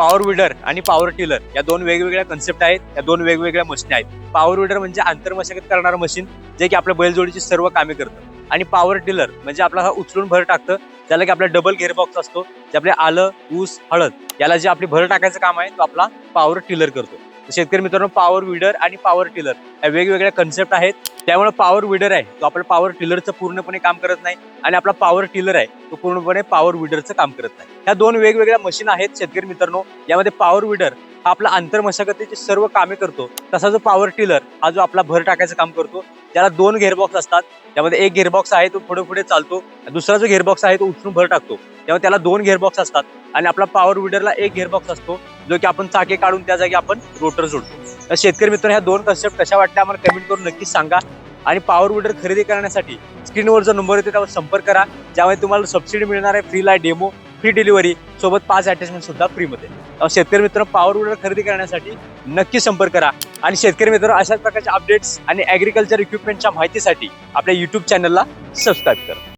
Power weeder आणि power tiller या दोन वेगवेगळ्या कन्सेप्ट आहेत या दोन वेगवेगळ्या मशीन आहेत. पॉवर विडर म्हणजे आंतरमशागत करणारं मशीन जे की आपल्या बैलजोडीची सर्व कामे करतं. आणि पॉवर टिलर म्हणजे आपला हा उचलून भर टाकतं ज्याला की आपला डबल गेअरबॉक्स असतो जे आपले आलं ऊस हळद याला जे आपली भर टाकायचं काम आहे तो आपला पॉवर टिलर करतो. शेतकरी मित्रांनो पॉवर विडर आणि पॉवर टिलर या वेगवेगळ्या कन्सेप्ट आहेत. त्यामुळे पॉवर विडर आहे. तो आपलं पॉवर टिलरचं पूर्णपणे काम करत नाही आणि आपला पॉवर टिलर आहे तो पूर्णपणे पॉवर विडरचं काम करत नाही. ह्या दोन वेगवेगळ्या मशीन आहेत शेतकरी मित्रांनो. यामध्ये पॉवर विडर हा आपला आंतरमशागतीचे सर्व कामे करतो. तसा जो पॉवर टिलर हा जो आपला भर टाकायचं काम करतो त्याला दोन गेअरबॉक्स असतात. त्यामध्ये एक गेअरबॉक्स आहे तो पुढे पुढे चालतो. दुसरा जो गेअरबॉक्स आहे तो उचलून भर टाकतो. त्यामुळे त्याला दोन गेअरबॉक्स असतात. आणि आपला पॉवर विडरला एक गेअरबॉक्स असतो. जो की आपण चाके काढून त्या जागी आपण रोटर जोडतो. तर शेतकरी मित्र ह्या दोन कन्सेप्ट कशा वाटल्या आम्हाला कमेंट करून नक्कीच सांगा. आणि पॉवर विडर खरेदी करण्यासाठी स्क्रीनवर जो नंबर येतो त्यावर संपर्क करा. ज्यामध्ये तुम्हाला सबसिडी मिळणार आहे free light demo free delivery सोबत पाच अटॅचमेंट सुद्धा फ्रीमध्ये शेतकरी मित्र पॉवर विडर खरेदी करण्यासाठी नक्की संपर्क करा. आणि शेतकरी मित्र अशाच प्रकारच्या अपडेट्स आणि ॲग्रिकल्चर इक्विपमेंटच्या माहितीसाठी आपल्या युट्यूब चॅनलला सबस्क्राईब करा.